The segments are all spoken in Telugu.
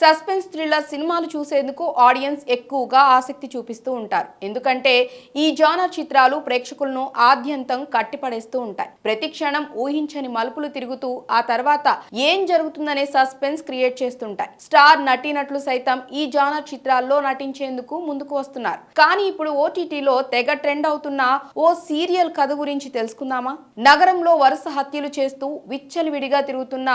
సస్పెన్స్ థ్రిల్లర్ సినిమాలు చూసేందుకు ఆడియన్స్ ఎక్కువగా ఆసక్తి చూపిస్తూ ఉంటారు. ఎందుకంటే ఈ జానర్ చిత్రాలు ప్రేక్షకులను ఆద్యంతం కట్టిపడేస్తూ ఉంటాయి. ప్రతి క్షణం ఊహించని మలుపులు తిరుగుతూ ఆ తర్వాత ఏం జరుగుతుందనే సస్పెన్స్ క్రియేట్ చేస్తుంటాయి. స్టార్ నటీనటులు సైతం ఈ జానర్ చిత్రాల్లో నటించేందుకు ముందుకు వస్తున్నారు. కానీ ఇప్పుడు ఓటీటీలో తెగ ట్రెండ్ అవుతున్న ఓ సీరియల్ కథ గురించి తెలుసుకుందామా? నగరంలో వరుస హత్యలు చేస్తూ విచ్చలవిడిగా తిరుగుతున్న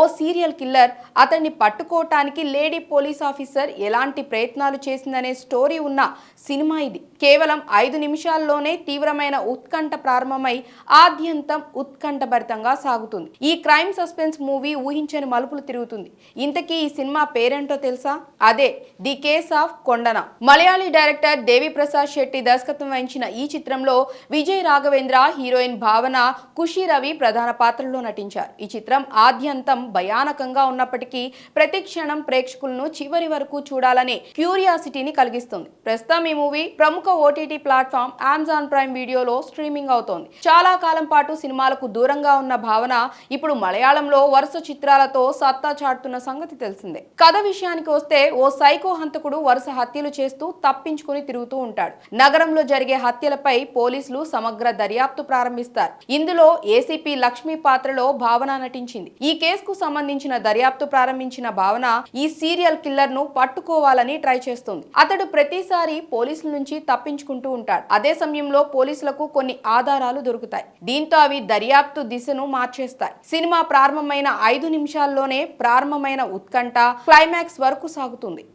ఓ సీరియల్ కిల్లర్ అతన్ని పట్టుకోవటానికి లేడీ పోలీస్ ఆఫీసర్ ఎలాంటి ప్రయత్నాలు చేసిందనే స్టోరీ ఉన్న సినిమా ఇది. కేవలం ఐదు నిమిషాల్లోనే తీవ్రమైన ఉత్కంఠ ప్రారంభమై ఆద్యంతం ఉత్కంఠభరితంగా సాగుతుంది. ఈ క్రైమ్ సస్పెన్స్ మూవీ ఊహించని మలుపులు తిరుగుతుంది. ఇంతకీ ఈ సినిమా పేరేంటో తెలుసా? అదే the case of Kondana. Malayali director Devi Prasad Shetty దర్శకత్వం వహించిన ఈ చిత్రంలో విజయ్ రాఘవేంద్ర హీరోయిన్ భావన ఖుషి రవి ప్రధాన పాత్రలో నటించారు. ఈ చిత్రం ఆద్యంతం భయానకంగా ఉన్నప్పటికీ ప్రతి క్షణం ప్రేక్షకులను చివరి వరకు చూడాలనే క్యూరియాసిటీని కలిగిస్తుంది. ప్రస్తుతం ఈ మూవీ ప్రముఖ ఓటీటీ ప్లాట్ఫామ్ అమెజాన్ ప్రైమ్ వీడియోలో స్ట్రీమింగ్ అవుతోంది. చాలా కాలం పాటు సినిమాలకు దూరంగా ఉన్న భావన ఇప్పుడు మలయాళంలో వరుస చిత్రాలతో సత్తా చాటుతున్న సంగతి తెలిసిందే. కథ విషయానికి వస్తే ఓ సైకో హంతకుడు వరుస హత్యలు చేస్తూ తప్పించుకుని తిరుగుతూ ఉంటాడు. నగరంలో జరిగే హత్యలపై పోలీసులు సమగ్ర దర్యాప్తు ప్రారంభిస్తారు. ఇందులో ఏసీపీ లక్ష్మి పాత్రలో భావన నటించింది. ఈ కేసుకు సంబంధించిన దర్యాప్తు ప్రారంభించిన భావన ఈ సీరియల్ కిల్లర్ను పట్టుకోవాలని ట్రై చేస్తుంది. అతడు ప్రతిసారి పోలీసుల నుంచి తప్పించుకుంటూ ఉంటాడు. అదే సమయంలో పోలీసులకు కొన్ని ఆధారాలు దొరుకుతాయి. దీంతో అవి దర్యాప్తు దిశను మార్చేస్తాయి. సినిమా ప్రారంభమైన ఐదు నిమిషాల్లోనే ప్రారంభమైన ఉత్కంఠ క్లైమాక్స్ వరకు సాగుతుంది.